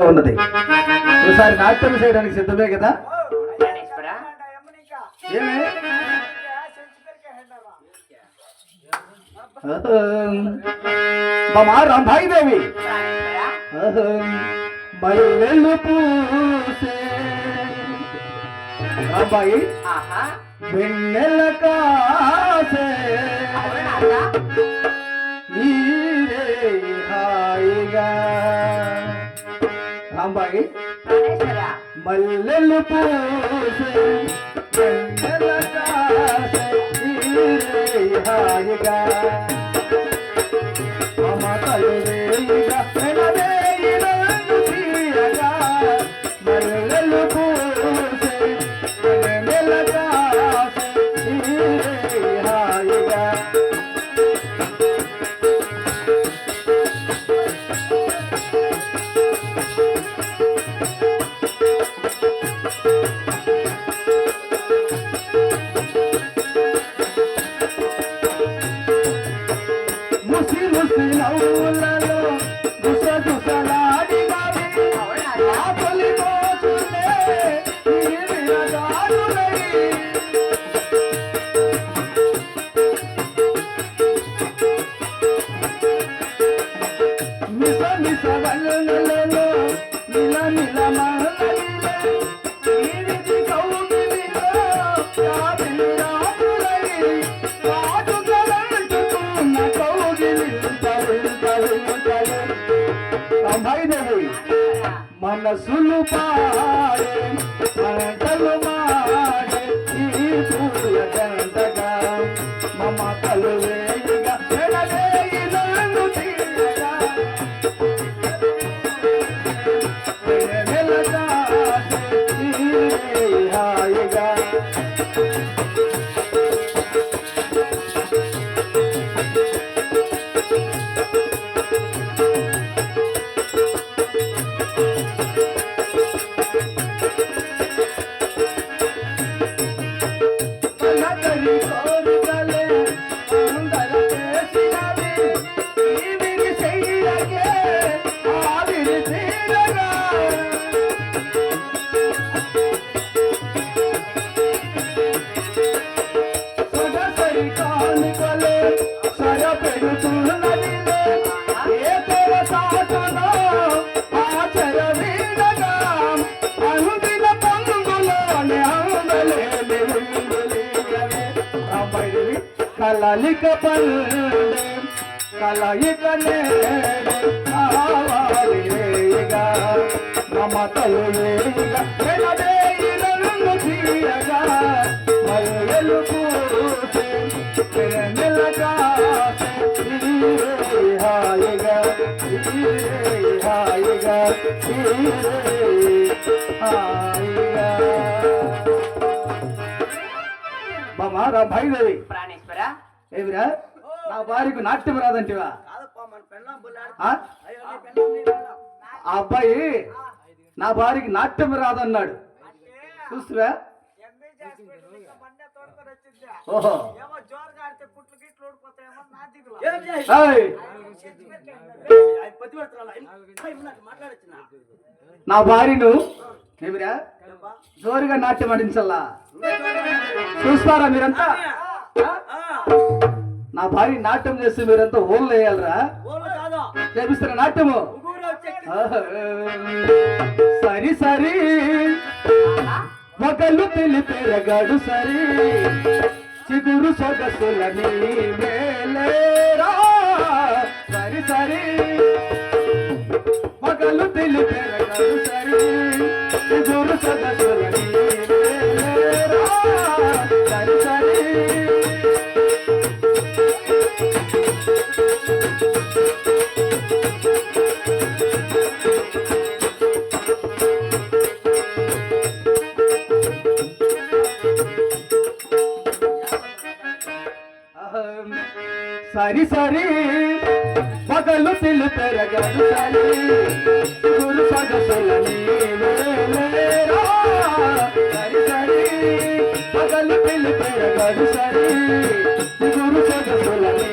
ఉన్నది. ఒకసారి నాట్యం చేయడానికి సిద్ధమే కదా? ప్రాణేశ్వర ఏమి మా రంభాయి దేవి. ప్రాణేశ్వర మల్లెలు పూసే. ఆహా వెన్నెల కాసే? నీరే హాయిగా. ప్రాణేశ్వర మల్లెలు పూసే వెన్నెల మనసులు పాడే కలలిక పల్లె కలయిక మమతలు తీయగా పూసే హాయిగా హాయిగా హాయిగా మామారా భైరవి ప్రాణేశ్వర ఏమిరా? నా భార్యకు నాట్యం రాదంటివా? ఆ? అబ్బాయి నా భార్యకి నాట్యం రాదన్నాడు. చూస్తురా ఓహో. నా భార్యను ఏమిరా? జోరుగా నాట్యం ఆడించల్లా? చూస్తారా మీరంతా? నా భార్య నాట్యం చేస్తే మీరంతా ఓళ్ళు వేయాలరా. చేపిస్తారా నాట్యము. సరి సరి. మొగలు తెలిపెరగాడు సరి. చిగురు సొగసులని మేలేరా? సరి సరి. సరి సరి పగలు పిల్లు పెరగదు సరి. గురు సగసులని సరి సరి పగలు పిల్లు పెరగదు సరి. గురు సగసులని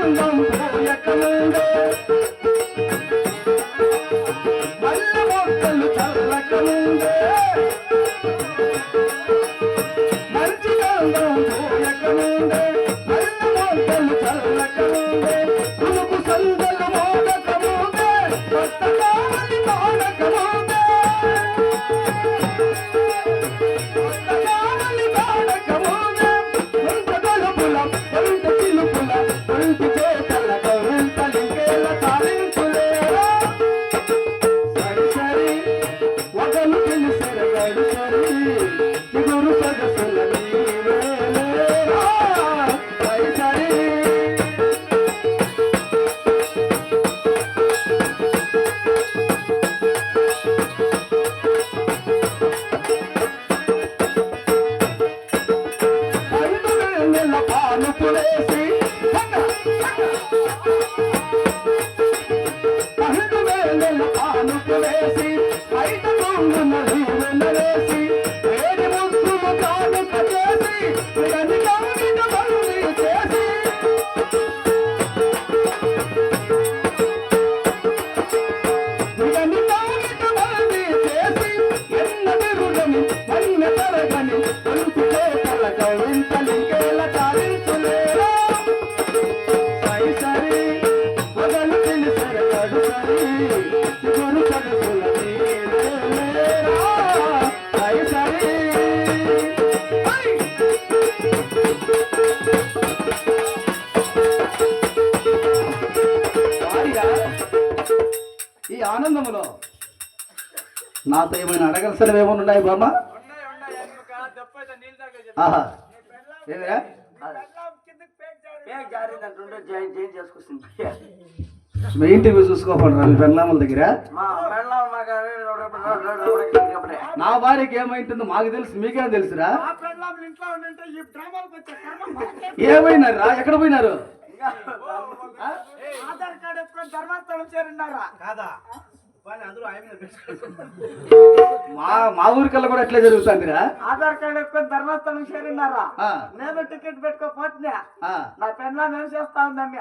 మంచి గంధం పోయకముందే. మల్ల మొక్కలు చల్లకముందే. మంచి గంధం పోయకముందే. మల్ల మొక్కలు చల్లకముందే. కులుకు సందలు మోగకముందే కొత్త కావలి మోగకముందే కొత్త కావలి మోగకముందే కొంత గలుపుల కొంత చిలుపుల కొంత నాతో ఏమైనా అడగలసినవి ఏమైనా ఉన్నాయి బామ్మ? ఉన్నాయి ఉన్నాయి. ఎందుకు దప్పైతే నీళ్ళ దగ్గర ఆహా. ఏమిరా మీ ఇంటికి చూసుకోకుండా మీ పెళ్ళాముల దగ్గర. నా భార్యకి ఏమైంటుందో మాకు తెలుసు మీకేం తెలుసురా? ఆ పెళ్ళాం ఇంట్లో ఉండింటే ఈ డ్రామాలకు వచ్చే కర్మ ఏమైనారా ఎక్కడ పోయినారు? ఆధార్ కార్డు మా మా ఊరికల్లా కూడా ఎట్లా జరుగుతుందిరా. ఆధార్ కార్డు ఎత్తుకొని ధర్మస్థలం చేరున్నారా ఆ, నేను టికెట్ పెట్టుకోపోతున్నా నా పెళ్ళాం ఏం చేస్తా ఉందమ్మ.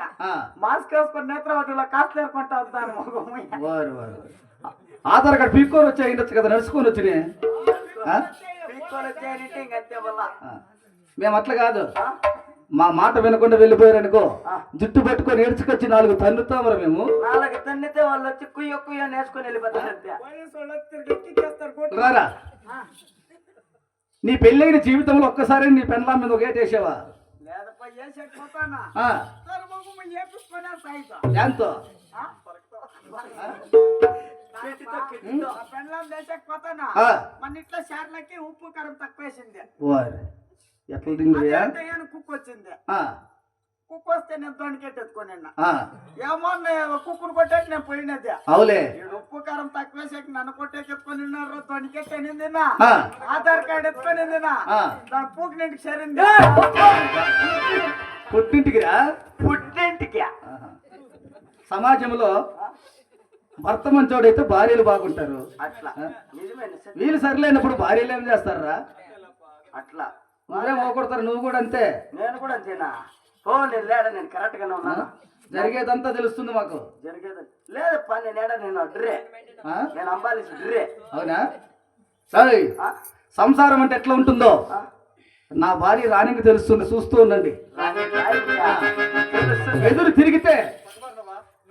మాస్క్ వేసుకొని నేత్రవతిలో కాస్ట్లు ఏర్పంటా ఉంటాను ఆధార్ కార్డు పీక్కొని వచ్చి అయిండొచ్చు కదా నడుచుకొని వచ్చినాయి ఆ? పీక్కొని వచ్చేయంటే ఇంకంతే వల్ల ఆ. మేము అట్లా కాదు మా మాట వినకుండా వెళ్ళిపోయారనుకో జుట్టు పట్టుకొని ఏడ్చుకొచ్చి నాలుగు తన్నుతామరా మేము. నాలుగు తన్నితే వాళ్ళు వచ్చి కుయ్య కుయ్య నేర్చుకొని వెళ్ళిపోతారు. రారా. నీ పెళ్ళైన జీవితంలో ఒక్కసారి నీ పెళ్ళాం మీద ఒక వేసావా? లేదప్పా ఏ చెట్టు పోతానా? ఆ, సరే మగమ్మ ఏపిస్తున్నా సాయితో. ఎంతో? పెళ్ళాం. మన ఇట్లా షార్లకి ఉప్పు కారం తక్కువ వేసింది. ఎట్లా ఏమైనా కుక్క వచ్చింది. కుక్క వస్తే నేను దొండికెట్టి ఎత్తుకొని ఏమో కుక్కను కొట్టేకి నేను పోయినది. అవులే. ఉప్పు కారం తక్కువ వేసాక నన్ను ఉన్నారు దొండికెట్టి అనిందినా ఆ. ఆధార్ కార్డు ఎత్తుకొని ఉందినా ఆ. దాని పూకి నింటికి సరింది పుట్టింటికి రా. పుట్టింటికి. సమాజంలో భర్త మంచోడైతే భార్యలు బాగుంటారు. అట్లా. వీళ్ళు సరిలేనప్పుడు భార్యలు ఏం చేస్తారా? అట్లా. నువ్వేం ఓకొడతారు నువ్వు కూడా అంతే. నేను కూడా అంతేనా? ఓ నేను లేడ నేను కరెక్ట్ గానే ఉన్నాను? జరిగేదంతా తెలుస్తుంది మాకు. జరిగేది లేదప్పా నేను ఏడా నేను డ్రే? నేను అంబాలిసి డ్రే. అవునా? సరే? సంసారం అంటే ఎట్లా ఉంటుందో? నా భార్య రాణికి తెలుస్తుంది చూస్తూ ఉండండి. ఎదురు తిరిగితే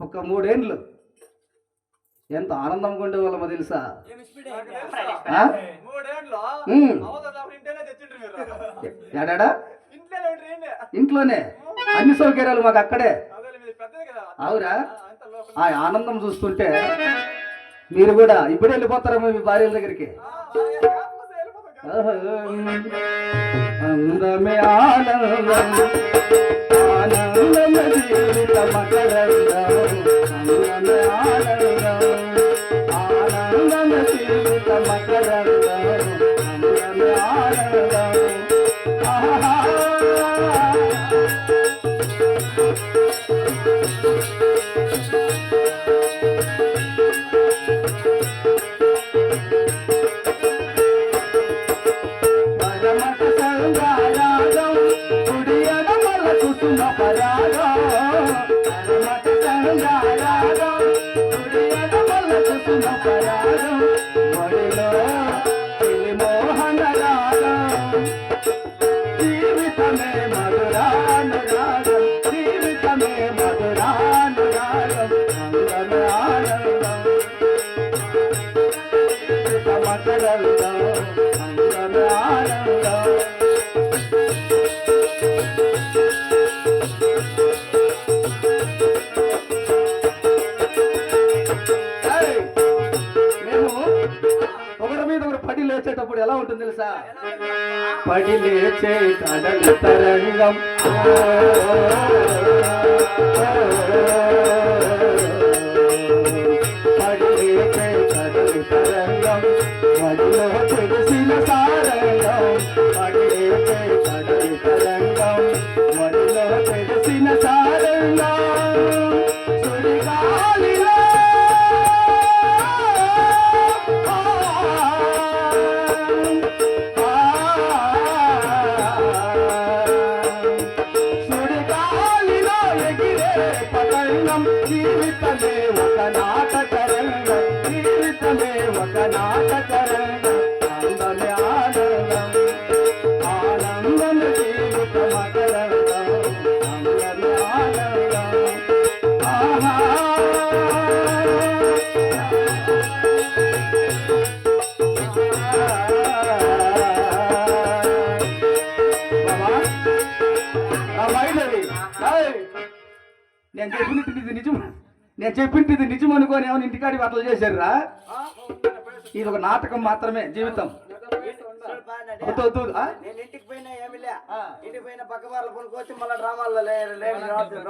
ఒక మూడేండ్లు. ఎంత ఆనందంగా ఉండేవాళ్ళమో తెలుసా? ఎడాడా? ఇంట్లోనే అన్ని సౌకర్యాలు మాకు అక్కడే. అవురా? ఆ, ఆనందం చూస్తుంటే మీరు కూడా ఇప్పుడు వెళ్ళిపోతారేమో మీ భార్యల దగ్గరికి. అందమే ఆనందం ఆనందం జీవిత మకరందం మకరందం అందమే మీద పడి లేచేటప్పుడు ఎలా ఉంటుంది తెలుసా పడి లేచే తరంగం నేను చెప్పింది ఇది నిజం అనుకోని ఏమైనా ఇంటికాడి అట్లా చేశారా ఇది ఒక నాటకం మాత్రమే జీవితం? నేను ఇంటికి పోయినా ఏమి లే. ఇంటికి పోయిన పక్క వాళ్ళ పనుకోవచ్చు మళ్ళీ డ్రామాల్లో లే- లే- రావద్దు.